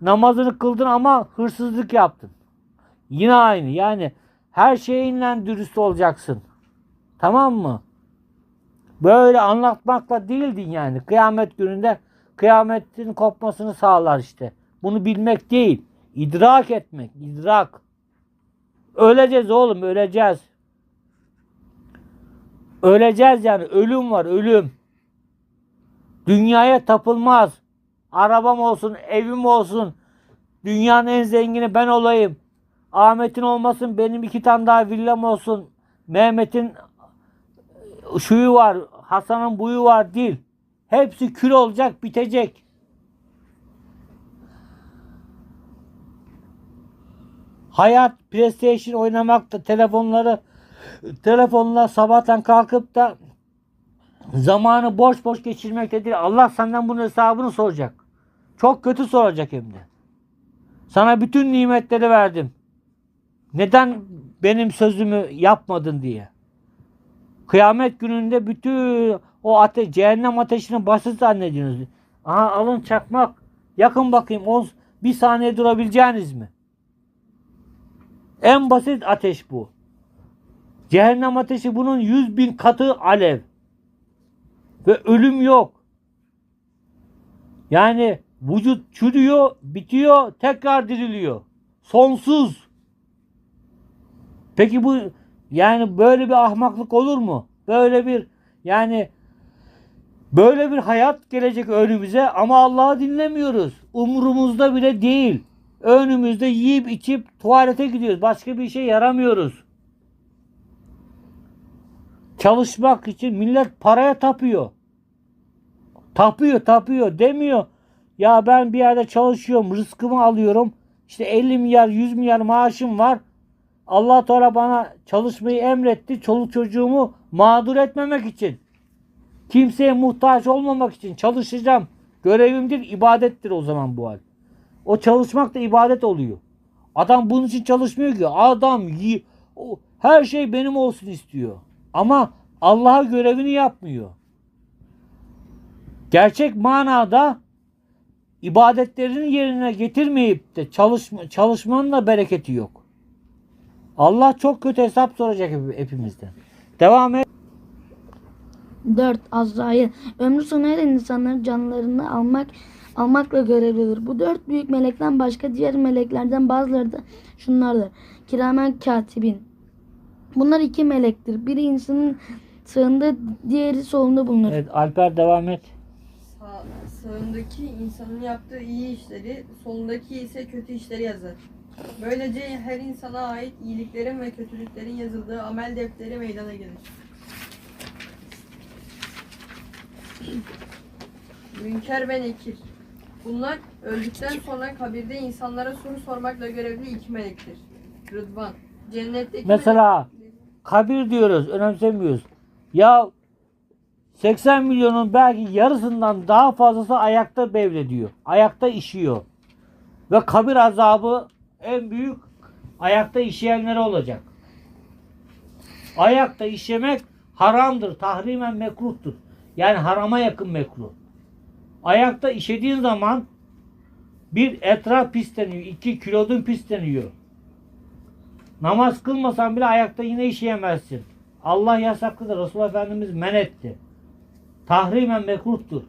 namazını kıldın ama hırsızlık yaptın. Yine aynı. Yani her şeyinle dürüst olacaksın. Tamam mı? Böyle anlatmakla değildin yani. Kıyamet gününde kıyametin kopmasını sağlar işte. Bunu bilmek değil. idrak etmek. idrak. Öleceğiz oğlum öleceğiz. Öleceğiz yani. Ölüm var ölüm. Dünyaya tapılmaz. Arabam olsun, evim olsun. Dünyanın en zengini ben olayım. Ahmet'in olmasın, benim iki tane daha villam olsun. Mehmet'in şuyu var, Hasan'ın buyu var değil. Hepsi kül olacak, bitecek. Hayat PlayStation oynamak da telefonları telefonla sabahtan kalkıp da zamanı boş boş geçirmek de değil. Allah senden bunun hesabını soracak. Çok kötü soracak hem de. Sana bütün nimetleri verdim. Neden benim sözümü yapmadın diye. Kıyamet gününde bütün o ate cehennem ateşini basit zannediyorsunuz. Aha alın çakmak. Yakın bakayım. O bir saniye durabileceğiniz mi? En basit ateş bu. Cehennem ateşi bunun yüz bin katı alev. Ve ölüm yok. Yani vücut çürüyor, bitiyor, tekrar diriliyor. Sonsuz. Peki bu yani böyle bir ahmaklık olur mu? Böyle bir yani böyle bir hayat gelecek önümüze ama Allah'ı dinlemiyoruz. Umurumuzda bile değil. Önümüzde yiyip içip tuvalete gidiyoruz. Başka bir işe yaramıyoruz. Çalışmak için millet paraya tapıyor. Tapıyor tapıyor demiyor. Ya ben bir yerde çalışıyorum rızkımı alıyorum. İşte 50 milyar 100 milyar maaşım var. Allah Teala bana çalışmayı emretti. Çoluk çocuğumu mağdur etmemek için. Kimseye muhtaç olmamak için çalışacağım. Görevimdir, ibadettir o zaman bu hal. O çalışmak da ibadet oluyor. Adam bunun için çalışmıyor ki. Adam her şey benim olsun istiyor. Ama Allah'a görevini yapmıyor. Gerçek manada ibadetlerini yerine getirmeyip de çalışma, çalışmanın da bereketi yok. Allah çok kötü hesap soracak hep- hepimizden. Devam et. 4. Azrail. Ömrü sona eren insanların canlarını almak almakla görevlidir. Bu dört büyük melekten başka diğer meleklerden bazıları da şunlardır. Kiramen katibin. Bunlar iki melektir. Biri insanın sağında, diğeri solunda bulunur. Evet Alper devam et. Sağ, sağındaki insanın yaptığı iyi işleri, solundaki ise kötü işleri yazar. Böylece her insana ait iyiliklerin ve kötülüklerin yazıldığı amel defteri meydana gelir. Münker ve Nekir. Bunlar öldükten sonra kabirde insanlara soru sormakla görevli iki melektir. Rıdvan. Cennetteki Mesela kabir diyoruz, önemsemiyoruz. Ya 80 milyonun belki yarısından daha fazlası ayakta bevlediyor. Ayakta işiyor. Ve kabir azabı en büyük ayakta işeyenlere olacak. Ayakta işemek haramdır. Tahrimen mekruhtur. Yani harama yakın mekruh. Ayakta işediğin zaman bir etraf pisleniyor. iki kilodun pisleniyor. Namaz kılmasan bile ayakta yine işeyemezsin. Allah yasakladı. Resulullah Efendimiz men etti. Tahrimen mekruhtur.